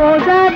போதா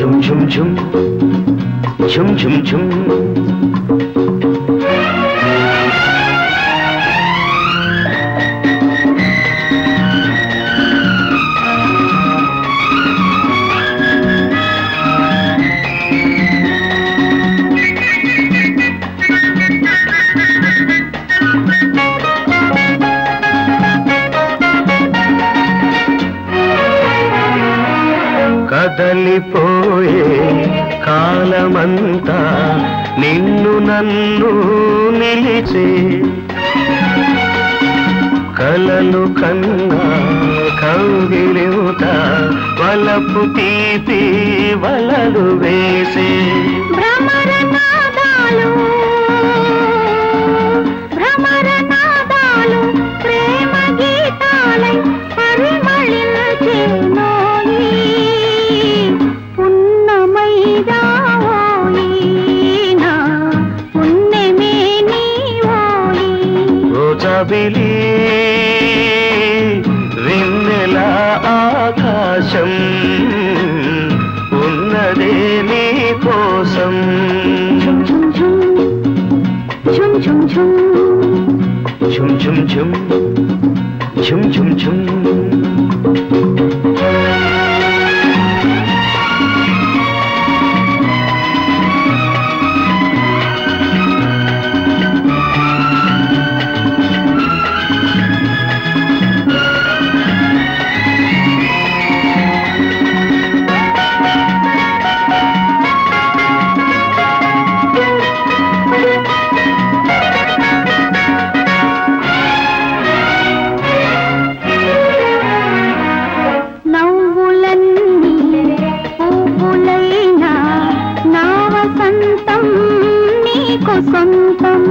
chung chung chung. Chung chung chung. కదలిపోయే కాలమంతా నిన్ను నన్ను నిలిచే కలలు కన్నా కౌగిలివుత వలపు తీపి వలలు వేసే రోజబిలి వెన్నెల ఆకాశం ఉన్నదే నీ కోసం. ఝుమ్ ఝుమ్ ఝుమ్ ఝుమ్ ఝుమ్ ఝుమ్ ఝుమ్ ఝుమ్ సొంతం.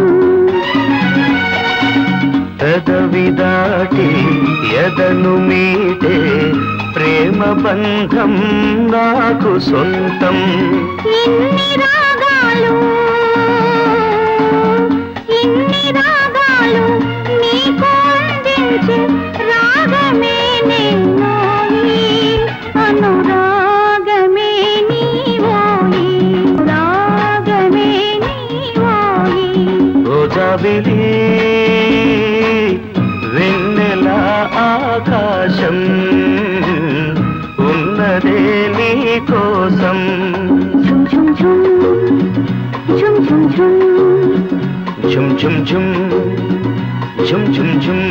పెదవి దాటి ఎదను మీటే ప్రేమ బంధం నాకు సొంతం. ఇన్ని రాగాలు రోజాబిలి వెన్నెల ఆకాశం ఉన్నదే నీ కోసం. ఝుమ్ ఝుమ్ ఝుమ్ ఝుమ్ ఝుమ్ ఝుమ్ ఝుమ్ ఝుమ్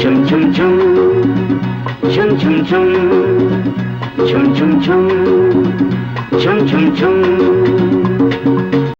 ఝుమ్ ఝుమ్ ఝుమ్ ఝుమ్ ఝుమ్ ఝుమ్ ఝుమ్ ఝుమ్ ఝుమ్ ఝుమ్